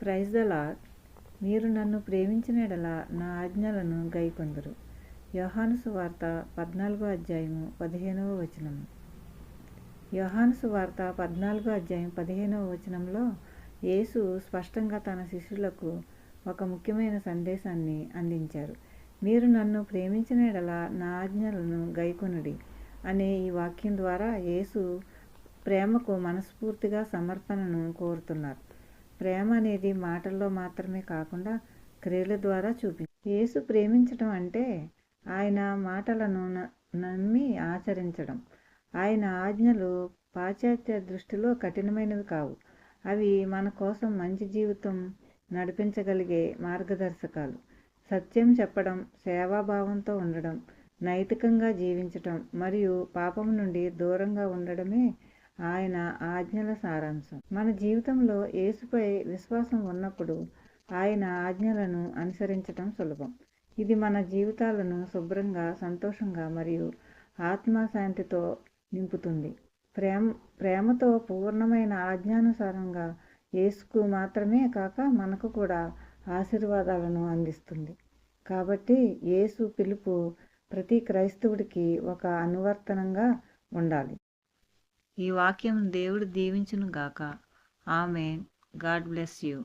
Praise the lord మీరు నన్ను ప్రేమించినడలా నా ఆజ్ఞలను గైకొందరు. యోహాను సువార్త పద్నాలుగో అధ్యాయము పదిహేనవ వచనము. యోహాను సువార్త పద్నాలుగో అధ్యాయం పదిహేనవ వచనంలో యేసు స్పష్టంగా తన శిష్యులకు ఒక ముఖ్యమైన సందేశాన్ని అందించారు. మీరు నన్ను ప్రేమించినడలా నా ఆజ్ఞలను గైకొనుడి అనే ఈ వాక్యం ద్వారా యేసు ప్రేమకు మనస్ఫూర్తిగా సమర్పణను కోరుతున్నారు. ప్రేమ అనేది మాటల్లో మాత్రమే కాకుండా క్రియల ద్వారా చూపి యేసు ప్రేమించడం అంటే ఆయన మాటలను న- నమ్మి ఆచరించడం. ఆయన ఆజ్ఞలు పాశ్చాత్య దృష్టిలో కఠినమైనవి కావు. అవి మన కోసం మంచి జీవితం నడిపించగలిగే మార్గదర్శకాలు. సత్యం చెప్పడం సేవాభావంతో ఉండడం నైతికంగా జీవించటం మరియు పాపం నుండి దూరంగా ఉండడమే ఆయన ఆజ్ఞల సారాంశం. మన జీవితంలో యేసుపై విశ్వాసం ఉన్నప్పుడు ఆయన ఆజ్ఞలను అనుసరించటం సులభం. ఇది మన జీవితాలను శుభ్రంగా సంతోషంగా మరియు ఆత్మశాంతితో నింపుతుంది. ప్రేమ ప్రేమతో పూర్ణమైన ఆజ్ఞానుసారంగా యేసుకు మాత్రమే కాక మనకు కూడా ఆశీర్వాదాలను అందిస్తుంది. కాబట్టి యేసు పిలుపు ప్రతి క్రైస్తవుడికి ఒక అనువర్తనంగా ఉండాలి. ఈ వాక్యం దేవుడు దీవించును గాక ఆమె గాడ్ బ్లెస్ యూ.